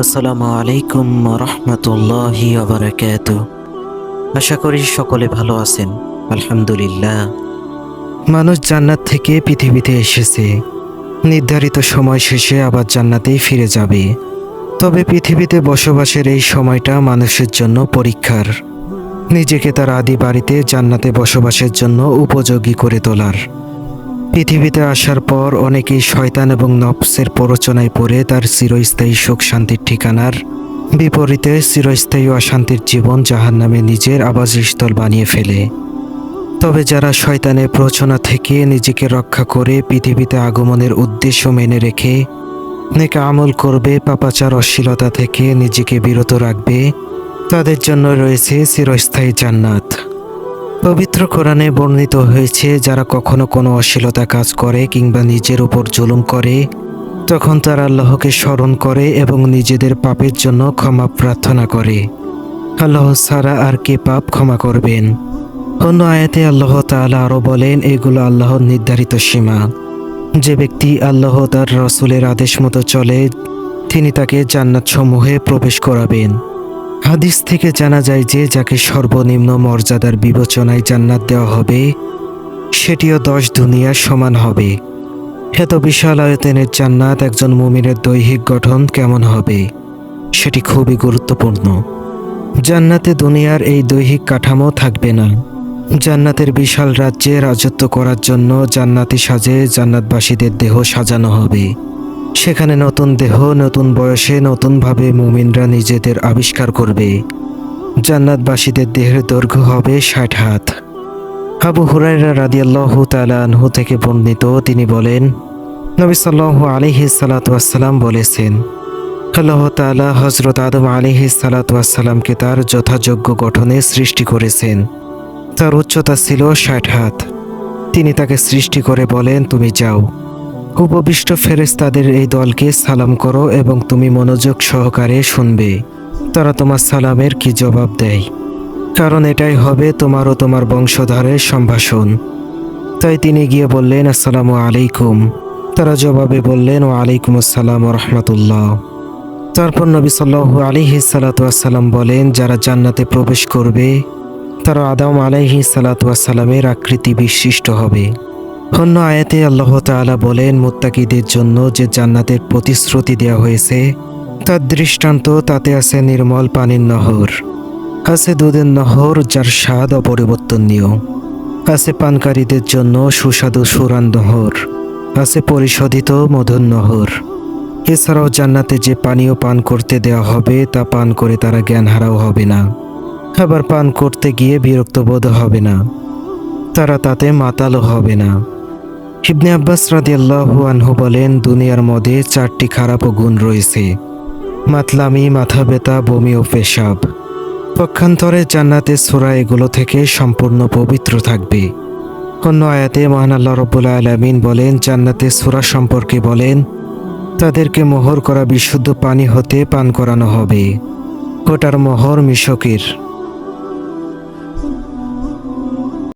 আসসালামু আলাইকুম রহমতুল্লাহি আবরাকাত আশা করি সকলে ভালো আছেন, আলহামদুলিল্লাহ। মানুষ জান্নাত থেকে পৃথিবীতে এসেছে। নির্ধারিত সময় শেষে আবার জান্নাতেই ফিরে যাবে। তবে পৃথিবীতে বসবাসের এই সময়টা মানুষের জন্য পরীক্ষার। নিজেকে তার আদি বাড়িতে জান্নাতে বসবাসের জন্য উপযোগী করে তোলার। পৃথিবীতে আসার পর অনেকেই শয়তান এবং নফসের প্ররোচনায় পড়ে তার চিরস্থায়ী সুখ শান্তির ঠিকানার বিপরীতে চিরস্থায়ী অশান্তির জীবন জাহান নামে নিজের আবাসস্থল বানিয়ে ফেলে। তবে যারা শয়তানের প্রচনা থেকে নিজেকে রক্ষা করে পৃথিবীতে আগমনের উদ্দেশ্য মেনে রেখে নেক আমল করবে, পাপাচার অশ্লীলতা থেকে নিজেকে বিরত রাখবে, তাদের জন্য রয়েছে চিরস্থায়ী জান্নাত। পবিত্র কোরআনে বর্ণিত হয়েছে, যারা কখনো কোনো অশ্লীলতা কাজ করে কিংবা নিজের উপর জুলুম করে, তখন তারা আল্লাহকে স্মরণ করে এবং নিজেদের পাপের জন্য ক্ষমা প্রার্থনা করে। আল্লাহ সারা আর কে পাপ ক্ষমা করবেন? অন্য আয়াতে আল্লাহ তাআলা আরও বলেন, এগুলো আল্লাহর নির্ধারিত সীমা। যে ব্যক্তি আল্লাহ তার রসুলের আদেশ মতো চলে, তিনি তাকে জান্নাত সমূহে প্রবেশ করাবেন। হাদিস থেকে জানা যায় যে যাকে সর্বনিম্ন মর্যাদার বিবেচনায় জান্নাত দেওয়া হবে, সেটিও দশ দুনিয়ার সমান হবে। এত বিশাল আয়তনের জান্নাত একজন মুমিনের দৈহিক গঠন কেমন হবে, সেটি খুবই গুরুত্বপূর্ণ। জান্নাতে দুনিয়ার এই দৈহিক কাঠামো থাকবে না। জান্নাতের বিশাল রাজ্যে রাজত্ব করার জন্য জান্নাতি সাজে জান্নাতবাসীদের দেহ সাজানো হবে। সেখানে নতুন দেহ, নতুন বয়সে, নতুনভাবে মুমিনরা নিজেদের আবিষ্কার করবে। জান্নাতবাসীদের দেহের দৈর্ঘ্য হবে ষাট হাত। আবু হুরাইরা রাদিয়াল্লাহু তাআলা আনহু থেকে বর্ণিত, তিনি বলেন, নবী সাল্লাল্লাহু আলাইহি সাল্লাম বলেছেন, আল্লাহ তাআলা হজরত আদম আলাইহি সালাতামকে তার যথাযোগ্য গঠনে সৃষ্টি করেছেন। তার উচ্চতা ছিল ষাট হাত। তিনি তাকে সৃষ্টি করে বলেন, তুমি যাও। উপবিষ্ট ফেরেশতাদের এই দলকে সালাম করো এবং তুমি মনোযোগ সহকারে শুনবে। তারা তোমার সালামের কি জবাব দেয়? কারণ এটাই হবে তোমার ও তোমার বংশধরের সম্ভাষণ। তাই তিনি গিয়ে বললেন, আসসালামু আলাইকুম। তারা জবাবে বললেন ও আলাইকুম আসসালাম রহমতুল্লাহ। তারপর নবী সাল্লাহু আলিহি সালাতাম বলেন, যারা জান্নাতে প্রবেশ করবে, তারা আদাম আলাইহি সালাতামের আকৃতি বিশিষ্ট হবে। অন্য আয়াতে আল্লাহ তাআলা বলেন, মুত্তাকিদের জন্য যে জান্নাতের প্রতিশ্রুতি দেওয়া হয়েছে, তার দৃষ্টান্ত তাতে আছে নির্মল পানির নহর। আছে দুধের নহর যার স্বাদ অপরিবর্তনীয়। আছে পানকারীদের জন্য সুস্বাদু সুরান নহর। আছে পরিশোধিত মধুর নহর। এছাড়াও জান্নাতে যে পানীয় পান করতে দেওয়া হবে, তা পান করে তারা জ্ঞান হারাও হবে না। আবার পান করতে গিয়ে বিরক্ত বোধ হবে না। তারা তাতে মাতালও হবে না। ইবনে আব্বাস রাদিয়াল্লাহু আনহু বলেন, দুনিয়ার মধ্যে চারটি খারাপ গুণ রয়েছে। মাতলামি, মাথা ব্যথা, বমি ও পেশাব। পক্ষান্তরে জান্নাতে সোরা এগুলো থেকে সম্পূর্ণ পবিত্র থাকবে। অন্য আয়াতে মহান আল্লাহ রব্বুল আলমিন বলেন, জান্নাতে সোরা সম্পর্কে বলেন, তাদেরকে মোহর করা বিশুদ্ধ পানি হতে পান করানো হবে। ওটার মোহর মিশকের।